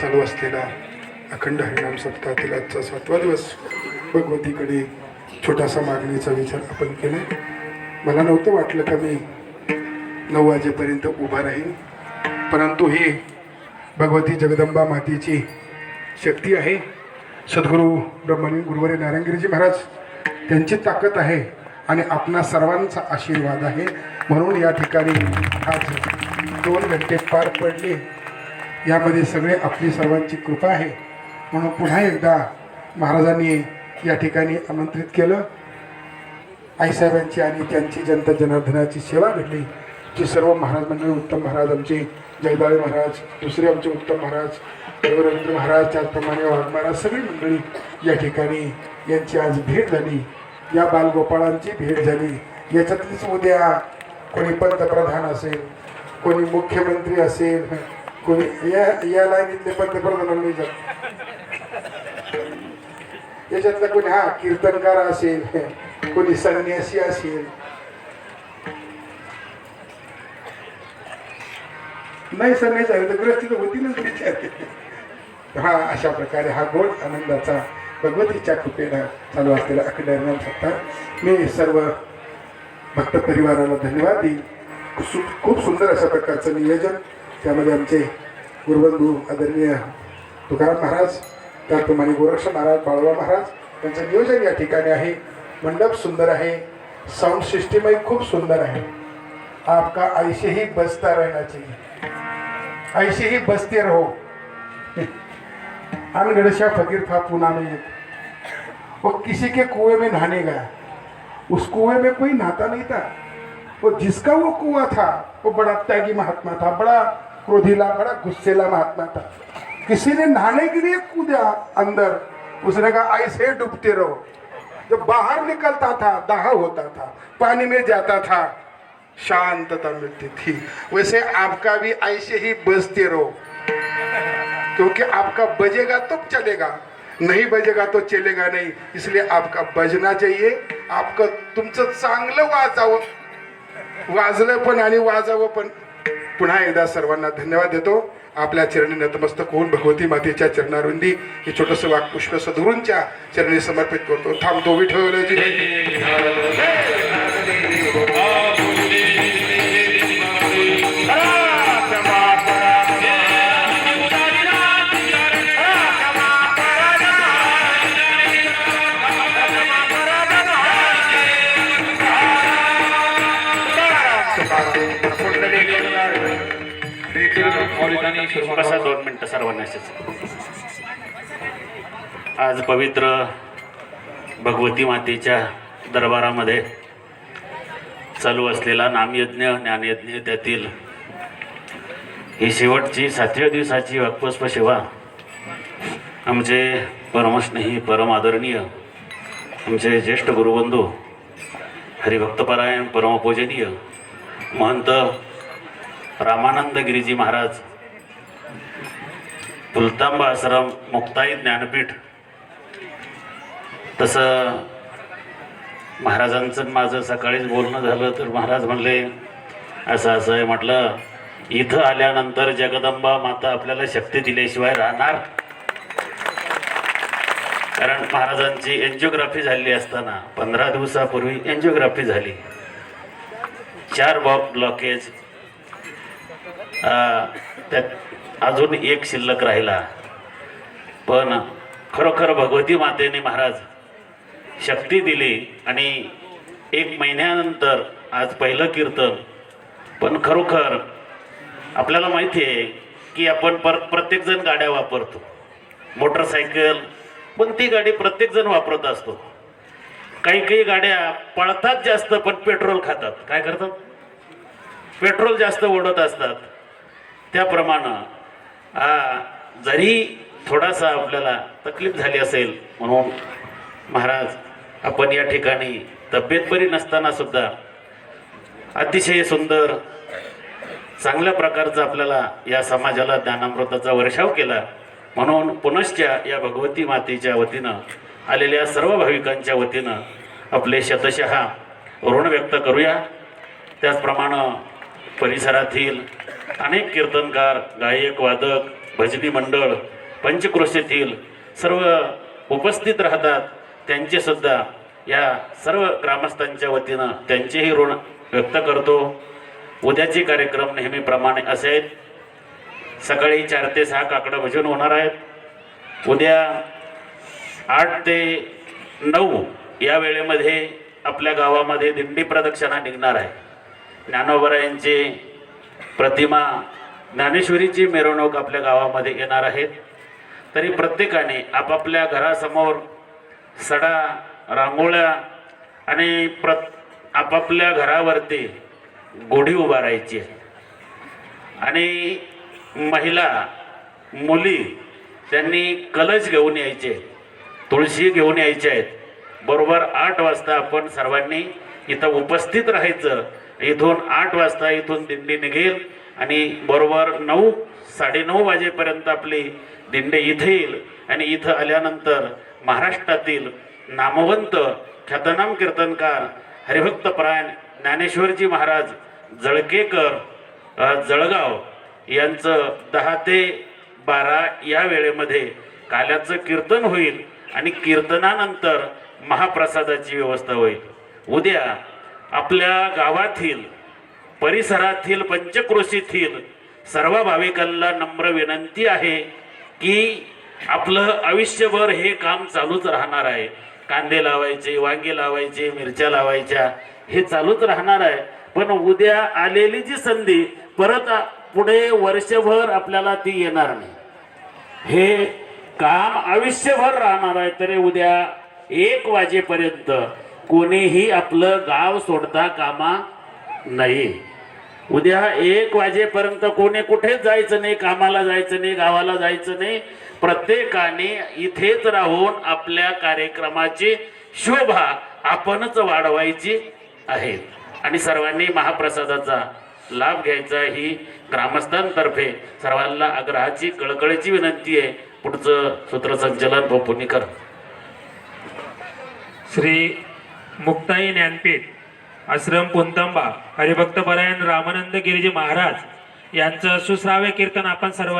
चालू असलेला अखंड हरिनाम सप्ताहातील आजचा सातवा दिवस भगवतीकडे छोटासा मागणीचा विचार आपण केला. मला नव्हतं वाटलं का मी नऊ वाजेपर्यंत उभा राहीन परंतु ही भगवती जगदंबा मातेची शक्ती आहे. सद्गुरू ब्रह्मणी गुरुवारी नारायणगिरीजी महाराज त्यांची ताकद आहे आणि आपणा सर्वांचा आशीर्वाद आहे. म्हणून या ठिकाणी आज दोन घंटे पार पडले. यामध्ये सगळे आपली सर्वांची कृपा आहे. म्हणून पुन्हा एकदा महाराजांनी या ठिकाणी आमंत्रित केलं. आईसाहेबांची आणि त्यांची जनता जनार्दनाची सेवा घडली जी सर्व महाराज मंडळी उत्तम महाराज आमचे जयदाळे महाराज दुसरे आमचे उत्तम महाराज रवींद्र महाराज त्याचप्रमाणे वाघ महाराज सगळी मंडळी या ठिकाणी यांची आज भेट झाली. या बालगोपाळांची भेट झाली. याच्यातलीच उद्या कोणी पंतप्रधान असेल कोणी मुख्यमंत्री असेल कोणी या या लाईनीतले पंतप्रधान नाही जात याच्यातला कोणी हा कीर्तनकार असेल कोणी संन्यासी असेल. नाही संन्यासी आहे तर ग्रस्ती तर होतीलच विचार हा अशा प्रकारे हा गोड आनंदाचा भगवतीच्या कृपेला चालू असलेला अखंड सत्ता मी सर्व भक्त परिवाराला धन्यवाद देईन. सु खूप सुंदर अशा प्रकारचं नियोजन त्यामध्ये आमचे गुरुबंधू आदरणीय तुकाराम महाराज त्याचप्रमाणे गोरक्ष महाराज बाळवा महाराज त्यांचं नियोजन या ठिकाणी आहे. मंडप सुंदर आहे. साऊंड सिस्टीमही खूप सुंदर आहे. आपका ऐसे ही बसता रहना चाहिए ऐसे ही बसते रहो. अनगढ़ फकीर था पूना में एक. वो किसी के कुएं में नहाने गया. उस कुएं में कोई नहाता नहीं था. वो जिसका वो कुआं था वो बड़ा त्यागी महात्मा था बड़ा क्रोधीला बड़ा गुस्सेला महात्मा था किसी ने नहाने के लिए कूदा अंदर. उसने कहा ऐसे डूबते रहो. जब बाहर निकलता था दाह होता था पानी में जाता था शांतता मिलती थी। वैसे आपका भी ऐसे ही बजते रहो। क्योंकि आपका बजेगा तो चलेगा नहीं बजेगा तो चलेगा नहीं। इसलिए आपका बजना चाहिए आपका तुमचं चांगलं वाजावं। वाजलं पण आणि वाजावं पण. पुन्हा एकदा सर्वांना धन्यवाद देतो आपल्या चरणी नतमस्तक होऊन भगवती मातेच्या चरणारुंदी हे छोटंसं वाक्पुष्प सदुरूंच्या चरणी समर्पित करतो थांबतो विठवलजी कसा दोन मिनटं सर्वांना आज पवित्र भगवती मातेच्या दरबारामध्ये चालू असलेला नामयज्ञ ज्ञानयज्ञ त्यातील ही शेवटची सातव्या दिवसाची वक्पस्प सेवा आमचे परमस्नेही परम आदरणीय आमचे ज्येष्ठ गुरुबंधू हरिभक्तपरायण परमपूजनीय महंत रामानंद गिरीजी महाराज कुलतांबा आश्रम मुक्ताई ज्ञानपीठ. तसं महाराजांचं माझं सकाळीच बोलणं झालं तर महाराज म्हणले असं असं आहे म्हटलं इथं आल्यानंतर जगदंबा माता आपल्याला शक्ती दिल्याशिवाय राहणार. कारण महाराजांची एन्जिओग्राफी झाली असताना पंधरा दिवसापूर्वी एन्जिओग्राफी झाली. चार बॉब ब्लॉकेज त्यात अजून एक शिल्लक राहिला. पण खरोखर भगवती मातेने महाराज शक्ती दिली आणि एक महिन्यानंतर आज पहिलं कीर्तन. पण खरोखर आपल्याला माहिती आहे की आपण पर प्रत्येकजण गाड्या वापरतो. मोटरसायकल पण ती गाडी प्रत्येकजण वापरत असतो. काही काही गाड्या पळतात जास्त पण पेट्रोल खातात. काय करतात? पेट्रोल जास्त ओढत असतात. त्याप्रमाणे जरी थोडासा आपल्याला तकलीफ झाली असेल म्हणून महाराज आपण या ठिकाणी तब्येत बरी नसताना सुद्धा अतिशय सुंदर चांगल्या प्रकारचा आपल्याला या समाजाला ज्ञानामृताचा वर्षाव केला. म्हणून पुनश्च या भगवती मातेच्या वतीनं आलेल्या सर्व भाविकांच्या वतीनं आपले शतशः ऋण व्यक्त करूया. त्याचप्रमाणे परिसरातील अनेक कीर्तनकार गायक वादक भजनी मंडळ पंचक्रोशीतील सर्व उपस्थित राहतात. त्यांचे सुद्धा या सर्व ग्रामस्थांच्या वतीनं त्यांचेही ऋण व्यक्त करतो. उद्याचे कार्यक्रम नेहमीप्रमाणे असे आहेत. सकाळी चार ते सहा काकडं भजन होणार आहेत. उद्या आठ ते नऊ या वेळेमध्ये आपल्या गावामध्ये दिंडी प्रदक्षिणा निघणार आहे. ज्ञानोबरायांची प्रतिमा ज्ञानेश्वरीची मिरवणूक आपल्या गावामध्ये येणार आहेत तरी प्रत्येकाने आपापल्या घरासमोर सडा रांगोळ्या आणि प्र आपापल्या घरावरती गुढी उभारायची आहे. आणि महिला मुली त्यांनी कलश घेऊन यायचे तुळशी घेऊन यायचे आहेत. बरोबर आठ वाजता आपण सर्वांनी इथं उपस्थित राहायचं इथून आठ वाजता इथून दिंडी निघेल आणि बरोबर नऊ साडेनऊ वाजेपर्यंत आपली दिंडी इथे येईल. आणि इथं आल्यानंतर महाराष्ट्रातील नामवंत ख्यातनाम कीर्तनकार हरिभक्तपरायण ज्ञानेश्वरजी महाराज जळकेकर जळगाव यांचं दहा ते बारा या वेळेमध्ये काल्याचं कीर्तन होईल आणि कीर्तनानंतर महाप्रसादाची व्यवस्था होईल. उद्या आपल्या गावातील परिसरातील पंचक्रोशीतील सर्व भाविकांना नम्र विनंती आहे की आपलं आयुष्यभर हे काम चालूच राहणार आहे. कांदे लावायचे वांगे लावायचे मिरच्या लावायच्या हे चालूच राहणार आहे. पण उद्या आलेली जी संधी परत पुढे वर्षभर आपल्याला ती येणार नाही. हे काम आयुष्यभर राहणार आहे. तरी उद्या एक वाजेपर्यंत कोणीही आपलं गाव सोडता कामा नाही. उद्या एक वाजेपर्यंत कोणी कुठेच जायचं नाही कामाला जायचं नाही गावाला जायचं नाही. प्रत्येकाने इथेच राहून आपल्या कार्यक्रमाची शोभा आपणच वाढवायची आहे. आणि सर्वांनी महाप्रसादाचा लाभ घ्यायचा ही ग्रामस्थांतर्फे सर्वांना आग्रहाची कळकळीची विनंती आहे. पुढचं सूत्रसंचलन बपुनी श्री मुक्ताई ज्ञानपीठ आश्रम पुंतंबा हरिभक्तपरायण रामानंद गिरीजी महाराज यांचं सुश्राव्य कीर्तन आपण सर्व